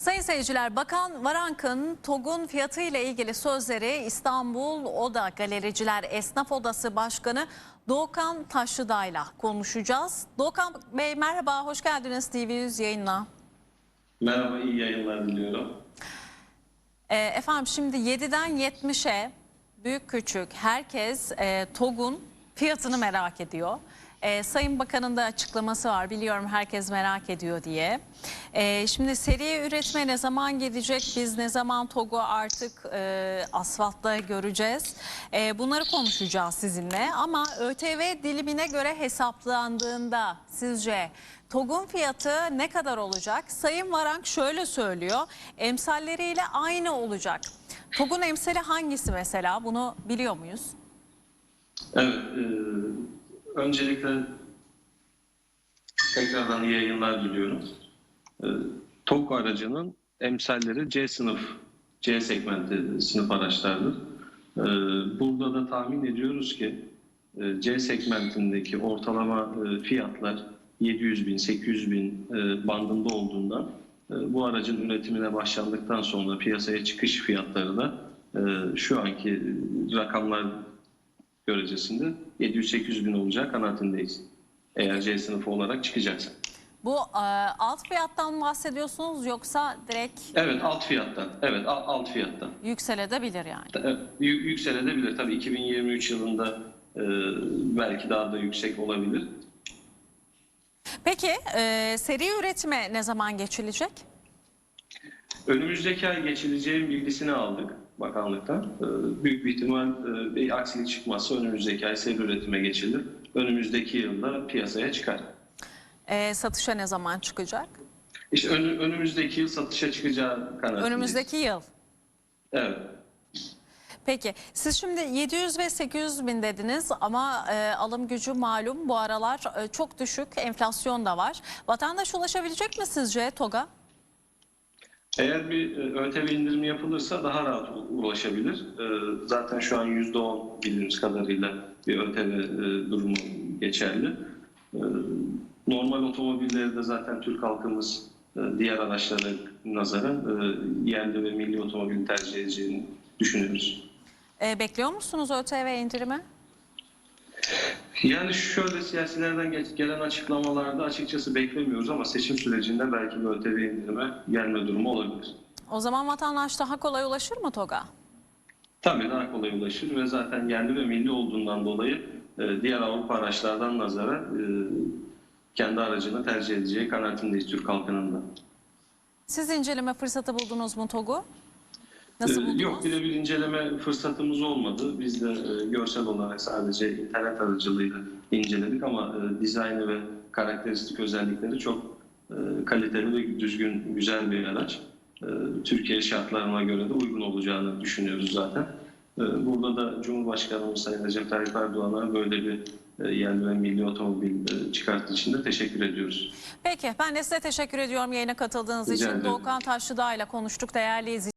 Sayın seyirciler, Bakan Varank'ın TOG'un fiyatı ile ilgili sözleri İstanbul Oda Galericiler Esnaf Odası Başkanı Doğukan Taşlıdağ'la konuşacağız. Doğukan Bey merhaba, hoş geldiniz TV100 yayınına. Merhaba, iyi yayınlar diliyorum. Ee, efendim şimdi 7'den 70'e büyük küçük herkes e, TOG'un fiyatını merak ediyor. Ee, Sayın Bakan'ın da açıklaması var biliyorum herkes merak ediyor diye. Ee, şimdi seri üretime ne zaman gidecek biz ne zaman TOG'u artık e, asfaltta göreceğiz. Ee, bunları konuşacağız sizinle ama ÖTV dilimine göre hesaplandığında sizce TOG'un fiyatı ne kadar olacak? Sayın Varank şöyle söylüyor. Emsalleriyle aynı olacak. TOG'un emsali hangisi mesela? Bunu biliyor muyuz? Evet, e, öncelikle tekrardan iyi yayınlar diliyorum. E, TOK aracının emsalleri C sınıf, C segmenti sınıf araçlardır. E, burada da tahmin ediyoruz ki e, C segmentindeki ortalama e, fiyatlar 700 bin, 800 bin e, bandında olduğundan e, bu aracın üretimine başlandıktan sonra piyasaya çıkış fiyatları da şu anki rakamlar görecesinde 700-800 bin olacağı kanaatindeyiz. Eğer C sınıfı olarak çıkacaksa. Bu e, alt fiyattan bahsediyorsunuz yoksa direkt Evet alt fiyattan. Evet al- alt fiyattan. yükselebilir yani. Evet, yü- Yükselebilir. Tabii 2023 yılında e, belki daha da yüksek olabilir. Peki e, seri üretime ne zaman geçilecek? Önümüzdeki ay geçileceği bilgisini aldık bakanlıktan. E, büyük bir ihtimal e, bir aksilik çıkmazsa önümüzdeki ay seri üretime geçilir. Önümüzdeki yılda piyasaya çıkar. E, satışa ne zaman çıkacak? İşte önü- önümüzdeki yıl satışa çıkacağı kanaatindeyiz. Önümüzdeki yıl. Evet. Peki siz şimdi 700 ve 800 bin dediniz ama e, alım gücü malum bu aralar e, çok düşük enflasyon da var. Vatandaş ulaşabilecek mi sizce TOG'a? Eğer bir e, ÖTV indirimi yapılırsa daha rahat ulaşabilir. E, Zaten şu an %10 bildiğimiz kadarıyla bir ÖTV e, durumu geçerli. Normal otomobilleri de zaten Türk halkımız diğer araçlara nazaran yerli ve milli otomobili tercih edeceğini düşünüyoruz. Bekliyor musunuz ÖTV indirimi? Yani şöyle siyasilerden gelen açıklamalarda açıkçası beklemiyoruz ama seçim sürecinde belki bir ÖTV indirime gelme durumu olabilir. O zaman vatandaş daha kolay ulaşır mı TOG'a? Tabii daha kolay ulaşır ve zaten yerli ve milli olduğundan dolayı e, diğer Avrupa araçlardan nazara e, kendi aracını tercih edeceği kanaatindeyiz Türk halkının da. Siz inceleme fırsatı buldunuz mu TOG'u? Nasıl E, buldunuz? Yok bir de bir inceleme fırsatımız olmadı. Biz de e, görsel olarak sadece internet aracılığıyla inceledik ama e, dizaynı ve karakteristik özellikleri çok e, kaliteli ve düzgün, güzel bir araç. Türkiye şartlarına göre de uygun olacağını düşünüyoruz zaten. Burada da Cumhurbaşkanımız Sayın Recep Tayyip Erdoğan'a böyle bir yerli ve milli otomobil çıkarttığı için de teşekkür ediyoruz. Peki ben de size teşekkür ediyorum yayına katıldığınız Rica için. ederim. Doğukan Taşlıdağ ile konuştuk değerli izleyiciler.